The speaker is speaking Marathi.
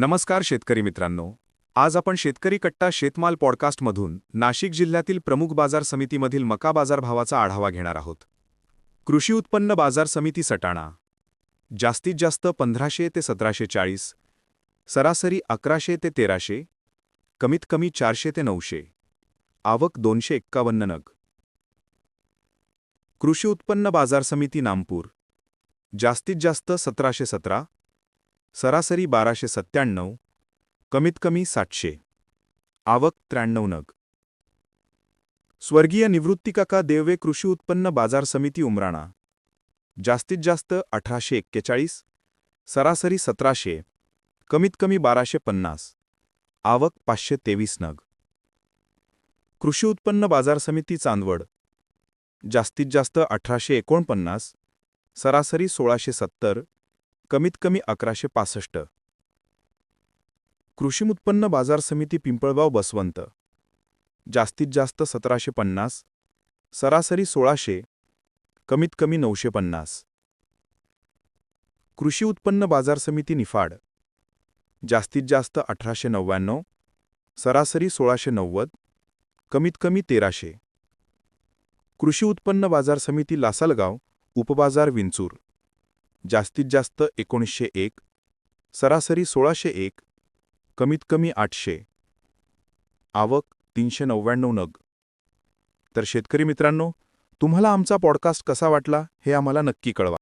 नमस्कार शेतकरी मित्रांनो. आज आपण शेतकरी कट्टा शेतमाल पॉडकास्टमधून नाशिक जिल्ह्यातील प्रमुख बाजार समितीमधील मका बाजारभावाचा आढावा घेणार आहोत. कृषी उत्पन्न बाजार समिती सटाणा. जास्तीत जास्त पंधराशे ते सतराशे चाळीस सरासरी अकराशे ते तेराशे कमीत कमी चारशे ते नऊशे. आवक दोनशे एक्कावन्न नग. कृषी उत्पन्न बाजार समिती नामपूर. जास्तीत जास्त सतराशे सतरा सरासरी बाराशे सत्त्याण्णव कमीत कमी सातशे. आवक त्र्याण्णव नग. स्वर्गीय निवृत्तिकाका देववे कृषी उत्पन्न बाजार समिती उमराणा. जास्तीत जास्त अठराशे एक्केचाळीस सरासरी सतराशे कमीत कमी बाराशे पन्नास. आवक पाचशे तेवीस नग. कृषी उत्पन्न बाजार समिती चांदवड. जास्तीत जास्त अठराशे एकोणपन्नास सरासरी सोळाशे सत्तर कमीत कमी अकराशे पासष्ट. कृषी उत्पन्न बाजार समिती पिंपळगाव बसवंत. जास्तीत जास्त सतराशे पन्नास. सरासरी सोळाशे. कमीत कमी नऊशे पन्नास. कृषी उत्पन्न बाजार समिती निफाड. जास्तीत जास्त अठराशे नव्याण्णव. सरासरी सोळाशे नव्वद. कमीत कमी तेराशे. कृषी उत्पन्न बाजार समिती लासलगाव उपबाजार विंचूर. जास्तीत जास्त एकोणीसशे एक सरासरी सोळाशे एक कमीत कमी आठशे. आवक तीनशे नव्याण्णव नग. तर शेतकरी मित्रांनो तुम्हाला आमचा पॉडकास्ट कसा वाटला हे आम्हाला नक्की कळवा.